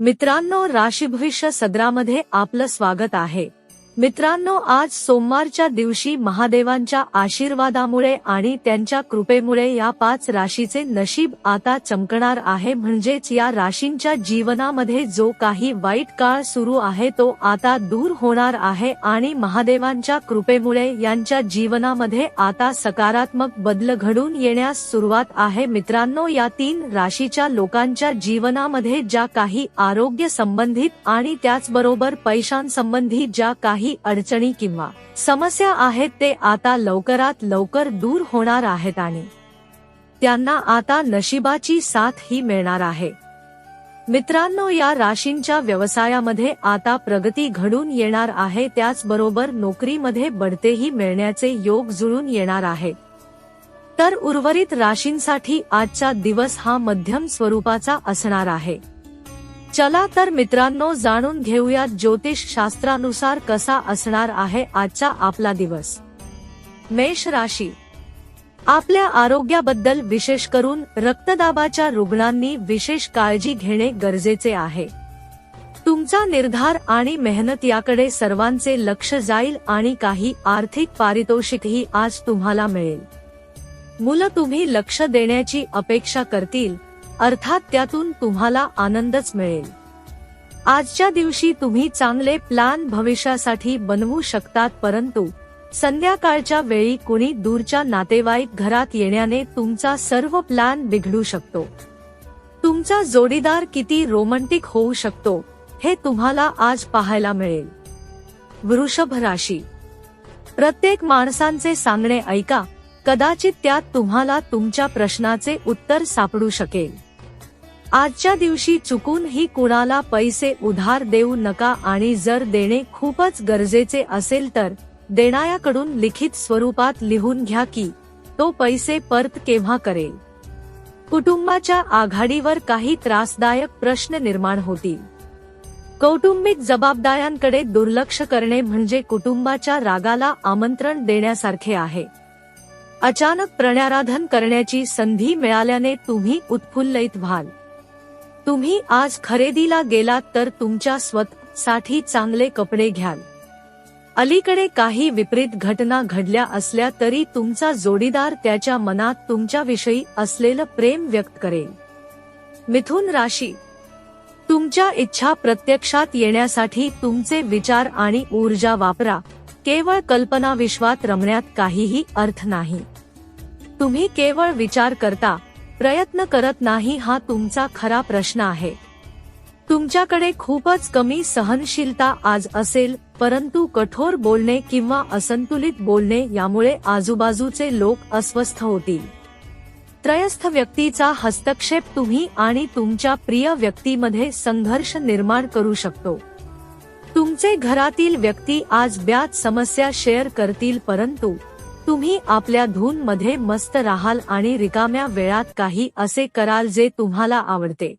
मित्रांनो राशीभविष्य सदरामध्ये आपलं स्वागत आहे. मित्रांनो आज सोमवारच्या दिवशी महादेवांच्या आशीर्वादामुळे आणि त्यांच्या कृपेमुळे या पाच राशीचे नशीब आता चमकणार आहे. म्हणजेच या राशींच्या जीवनामध्ये जो काही वाईट काळ सुरू आहे तो आता दूर होणार आहे आणि महादेवांच्या कृपेमुळे यांच्या जीवनामध्ये आता सकारात्मक बदल घडून येण्यास सुरुवात आहे. मित्रांनो या तीन राशीच्या लोकांच्या जीवनामध्ये ज्या काही आरोग्य संबंधित आणि त्याचबरोबर पैशांसंबंधी ज्या काही अडचणी किंवा समस्या आहेत ते आता लवकरात लवकर दूर होणार आहेत आणि त्यांना आता नशिबाची साथ ही मिळणार आहे. मित्रांनो या राशींच्या व्यवसायामध्ये आता प्रगती घडून येणार आहे त्याचबरोबर नोकरीमध्ये बढतेही मिळण्याचे योग जुळून येणार आहे. तर उर्वरित राशींसाठी आजचा दिवस हा मध्यम स्वरूपाचा असणार आहे. चला तर मित्रांनो जाणून घेऊया ज्योतिष शास्त्रानुसार कसा असणार आहे आजचा आपला दिवस. मेष राशी. आपल्या आरोग्याबद्दल विशेष करून रक्तदाबाच्या रुग्णांनी विशेष काळजी घेणे गरजेचे आहे. तुमचा निर्धार आणि मेहनत याकडे सर्वांचे लक्ष जाईल आणि काही आर्थिक पारितोषिकही आज तुम्हाला मिळेल. मुलं तुम्ही लक्ष देण्याची अपेक्षा करतील अर्थात त्यातून तुम्हाला आनंदच मिळेल. आजच्या दिवशी तुम्ही चांगले प्लॅन भविष्यासाठी बनवू शकतात परंतु संध्याकाळच्या वेळी कुणी दूरच्या नातेवाईक घरात येण्याने तुमचा सर्व प्लॅन बिघडू शकतो. तुमचा जोडीदार किती रोमंटिक होऊ शकतो हे तुम्हाला आज पाहायला मिळेल. वृषभ राशी. प्रत्येक माणसांचे सांगणे ऐका कदाचित त्यात तुम्हाला तुमच्या प्रश्नाचे उत्तर सापडू शकेल. आजच्या दिवशी चुकूनही कुणाला पैसे उधार देऊ नका आणि जर देणे खूपच गरजेचे असेल तर देणाऱ्याकडून लिखित स्वरूपात लिहून घ्या की तो पैसे परत केव्हा करेल? कुटुंबाच्या आघाडीवर काही त्रासदायक प्रश्न निर्माण होतील. कौटुंबिक जबाबदाऱ्यांकडे दुर्लक्ष करणे म्हणजे कुटुंबाच्या रागाला आमंत्रण देण्यासारखे आहे. अचानक प्रणयाराधन करण्याची संधी मिळाल्याने तुम्ही उत्फुल्लित व्हाल. तुम्ही आज खरेदीला गेलात तर तुमच्या स्वतःसाठी चांगले कपडे घ्याल. अलीकडे काही विपरीत घटना घडल्या असल्या तरी तुमचा जोडीदार त्याच्या मनात तुमच्याविषयी असलेलं प्रेम व्यक्त करेल. मिथुन राशी. तुमच्या इच्छा प्रत्यक्षात येण्यासाठी तुमचे विचार आणि ऊर्जा वापरा. केवळ कल्पना विश्वात रमण्यात काहीही अर्थ नाही. तुम्ही केवळ विचार करता प्रयत्न करत नाही हा तुमचा खरा प्रश्न आहे. तुमच्याकडे खूपच कमी सहनशीलता आज असेल परंतु कठोर बोलणे किंवा असंतुलित बोलणे यामुळे आजूबाजूचे लोक अस्वस्थ होतील. त्रयस्थ व्यक्तीचा हस्तक्षेप तुम्ही आणि तुमच्या प्रिय व्यक्तीमध्ये संघर्ष निर्माण करू शकतो. तुमचे घरातील व्यक्ती आज ब्याज समस्या शेअर करतील परंतु तुम्ही आपल्या धून मध्ये मस्त राहाल आणि रिकाम्या वेळात काही असे कराल जे तुम्हाला आवडते.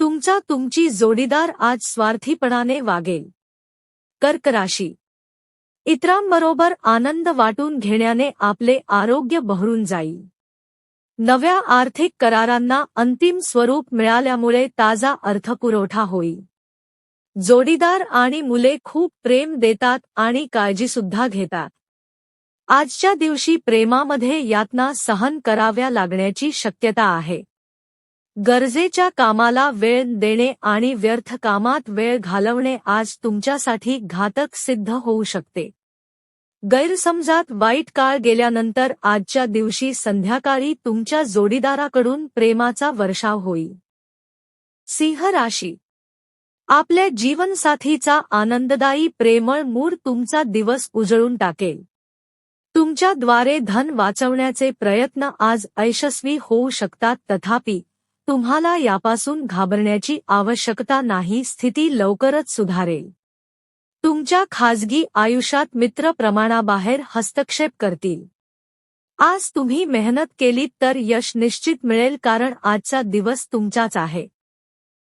तुमचा तुमची जोडीदार आज स्वार्थीपणाने वागेल. कर्क राशी इतरांबरोबर आनंद वाटून घेण्याने आपले आरोग्य बहरून जाईल. नव्या आर्थिक करारांना अंतिम स्वरूप मिळाल्यामुळे ताजा अर्थपुरवठा होईल. जोडीदार आणि मुले खूप प्रेम देतात आणि काळजी सुद्धा घेतात. आजच्या दिवशी प्रेमामध्ये यातना सहन कराव्या लागण्याची शक्यता आहे. गरजेच्या कामाला वेळ देणे आणि व्यर्थ कामात वेळ घालवणे आज तुमच्यासाठी घातक सिद्ध होऊ शकते. गैरसमजात वाईट काळ गेल्यानंतर आजच्या दिवशी संध्याकाळी तुमच्या जोडीदाराकडून प्रेमाचा वर्षाव होईल सिंह राशी. आपल्या जीवनसाथीचा आनंददायी प्रेमळ मूड तुमचा दिवस उजळून टाकेल. तुमच्याद्वारे धन वाचवण्याचे प्रयत्न आज यशस्वी होऊ शकतात तथापि तुम्हाला यापासून घाबरण्याची आवश्यकता नाही स्थिती लवकरच सुधारेल. तुमच्या खाजगी आयुष्यात मित्र प्रमाणाबाहेर हस्तक्षेप करतील. आज तुम्ही मेहनत केलीत तर यश निश्चित मिळेल कारण आजचा दिवस तुमचाच आहे.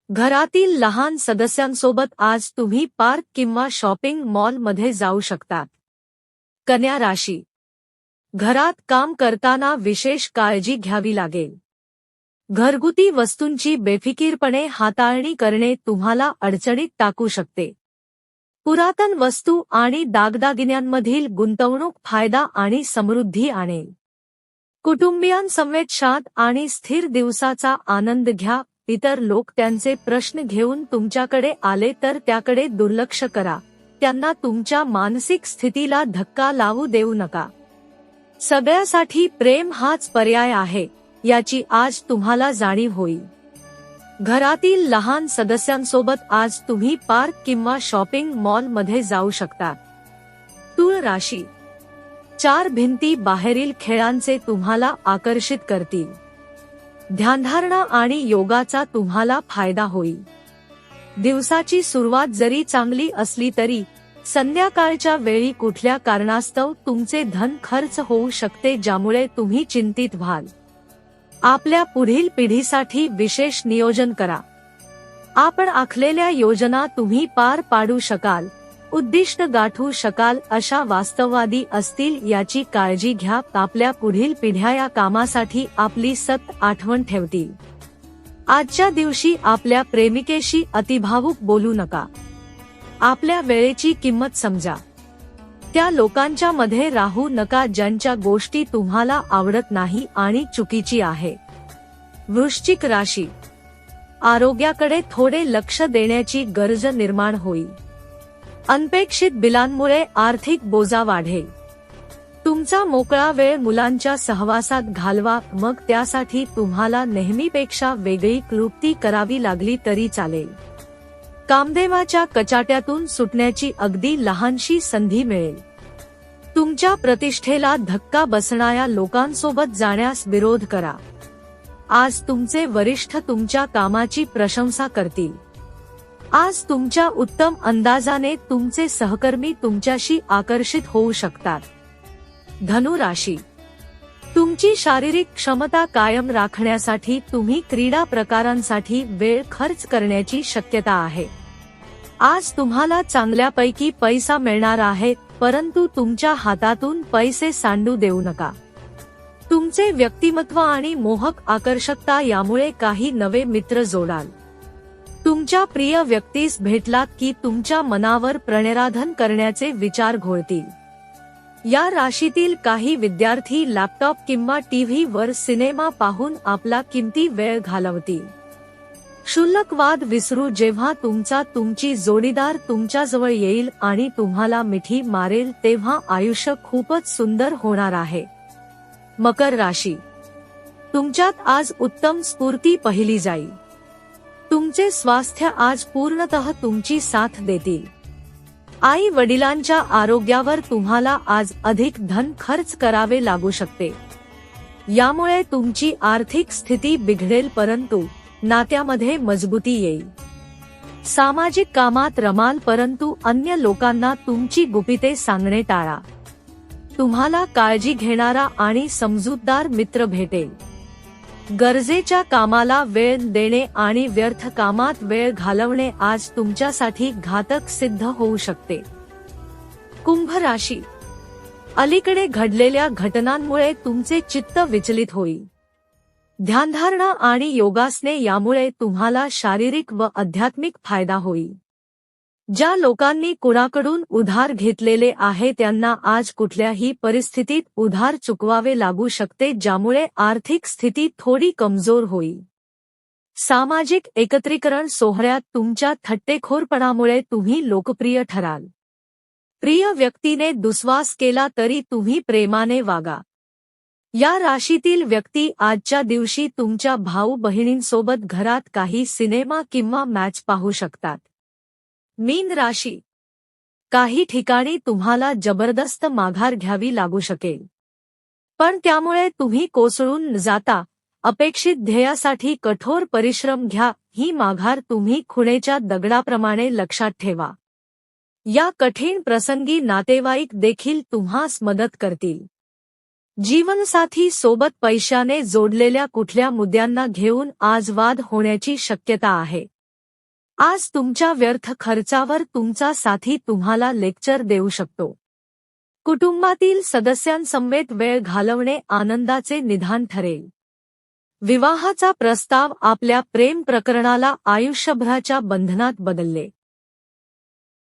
घरातील लहान सदस्यांसोबत आज तुम्ही पार्क किंवा शॉपिंग मॉलमध्ये जाऊ शकतात. कन्या राशी घरात काम करताना विशेष काळजी घ्यावी लागेल. घरगुती वस्तूंची बेफिकीरपणे हाताळणी करणे तुम्हाला अडचणीत टाकू शकते. पुरातन वस्तू आणि दागदागिन्यांमधील गुंतवणूक फायदा आणि समृद्धी आणेल. कुटुंबियांसमवेत शांत आणि स्थिर दिवसाचा आनंद घ्या. इतर लोक त्यांचे प्रश्न घेऊन तुमच्याकडे आले तर त्याकडे दुर्लक्ष करा. त्यांना तुमच्या मानसिक स्थितीला धक्का लावू देऊ नका. सगळ्यासाठी प्रेम हाच पर्याय आहे याची आज तुम्हाला जाणीव होईल. घरातील लहान सदस्यांसोबत आज तुम्ही पार्क किंवा शॉपिंग मॉलमध्ये जाऊ शकता. तुळ राशी. चार भिंती बाहेरील खेळांचे तुम्हाला आकर्षित करतील. ध्यानधारणा आणि योगाचा तुम्हाला फायदा होईल. दिवसाची सुरुवात जरी चांगली असली तरी संध्याकाळच्या वेळी कुठल्या कारणास्तव तुमचे धन खर्च होऊ शकते ज्यामुळे तुम्ही चिंतित व्हाल. आपल्या पुढील पिढीसाठी विशेष नियोजन करा. आपण आखलेल्या योजना तुम्ही पार पाडू शकाल उद्दिष्ट गाठू शकाल अशा वास्तववादी असतील याची काळजी घ्या. आपल्या पुढील पिढ्या या कामासाठी आपली सत आठवण ठेवतील. आजच्या दिवशी आपल्या प्रेमिकेशी अतिभावूक बोलू नका. आपल्या वेळेची किंमत समजा. त्या लोकांच्या मध्ये राहू नका ज्यांच्या गोष्टी तुम्हाला आवडत नाही आणि चुकीची आहे. वृश्चिक राशी. आरोग्याकडे थोडे लक्ष देण्याची गरज निर्माण होईल अनपेक्षित बिलांमुळे आर्थिक बोजा वाढेल. तुमचा मोकळा वेळ मुलांच्या सहवासात घालवा मग त्यासाठी तुम्हाला नेहमीपेक्षा वेगळी क्लुप्ती करावी लागली तरी चालेल. कामदेवाच्या कचाट्यातून सुटण्याची अगदी लहानशी संधी मिळेल. तुमच्या प्रतिष्ठेला धक्का बसणाऱ्या लोकांसोबत जाण्यास विरोध करा. आज तुमचे वरिष्ठ तुमच्या कामाची प्रशंसा करतील. आज तुमच्या उत्तम अंदाजाने तुमचे सहकर्मी तुमच्याशी आकर्षित होऊ शकतात. धनुराशी तुमची शारीरिक क्षमता कायम राखण्यासाठी तुम्ही क्रीडा प्रकारांसाठी वेळ खर्च करण्याची शक्यता आहे. आज तुम्हाला चांगल्यापैकी पैसा मिळणार आहे परंतु तुमच्या हातातून पैसे सांडू देऊ नका. तुमचे व्यक्तिमत्व आणि मोहक आकर्षकता यामुळे काही नवे मित्र जोडाल. तुमच्या प्रिय व्यक्तीस भेटलात की तुमच्या मनावर प्रणेराधन करण्याचे विचार घोळतील. या राशीतील काही विद्यार्थी लॅपटॉप किंवा टीव्ही वर सिनेमा पाहून आपला किमती वेळ घालवतील. क्षुल्लक वाद विसरू जेव्हा तुमचा तुमची जोडीदार तुमच्याजवळ येईल आणि तुम्हाला मिठी मारेल तेव्हा आयुष्य खूपच सुंदर होणार आहे. मकर राशी. तुमच्यात आज उत्तम स्फूर्ती पहिली जाईल. तुमचे स्वास्थ्य आज पूर्णतः तुमची साथ देतील. आई वडिलांच्या आरोग्यावर तुम्हाला आज अधिक धन खर्च करावे लागू शकते. यामुळे तुमची आर्थिक स्थिती बिघडेल परंतु नात्यामध्ये मजबूती येईल. सामाजिक कामात रमाल परंतु अन्य लोकांना तुमची गुपिते सांगणे टाळा. तुम्हाला काळजी घेणारा आणि समजूतदार मित्र भेटेल. गरजेच्या कामाला वेळ देणे आणि व्यर्थ कामात वेळ घालवणे आज तुमच्यासाठी घातक सिद्ध होऊ शकते. कुंभ राशी. अलीकडे घडलेल्या घटनांमुळे तुमचे चित्त विचलित होईल. ध्यानधारणा आणि योगासने यामुळे तुम्हाला शारीरिक व आध्यात्मिक फायदा होईल. ज्या लोकांनी कुणाकडून उधार घेतलेले आहे त्यांना आज कुठल्याही परिस्थितीत उधार चुकवावे लागू शकते ज्यामुळे आर्थिक स्थिती थोडी कमजोर होईल. सामाजिक एकत्रीकरण सोहळ्यात तुमच्या थट्टेखोरपणामुळे तुम्ही लोकप्रिय ठराल. प्रिय व्यक्तीने दुस्वास केला तरी तुम्ही प्रेमाने वागा. या राशीतील व्यक्ती आजच्या दिवशी तुमच्या भाऊ बहिणींसोबत घरात काही सिनेमा किंवा मॅच पाहू शकतात. मीन राशी. काही ठिकाणी तुम्हाला जबरदस्त माघार घ्यावी लागू शकेल. पण त्यामुळे तुम्ही कोसळून जाता अपेक्षित ध्येयासाठी कठोर परिश्रम घ्या ही माघार तुम्ही खुणेच्या दगडाप्रमाणे लक्षात ठेवा. या कठीण प्रसंगी नातेवाईक देखील तुम्हास मदत करतील. जीवनसाथी सोबत पैशाने जोडलेल्या कुठल्या मुद्द्यांना घेऊन आज वाद होण्याची शक्यता आहे. आज तुमच्या व्यर्थ खर्चावर तुमचा साथी तुम्हाला लेक्चर देऊ शकतो. कुटुंबातील सदस्यांसमवेत वेळ घालवणे आनंदाचे निधान ठरेल. विवाहाचा प्रस्ताव आपल्या प्रेम प्रकरणाला आयुष्यभराच्या बंधनात बदलले.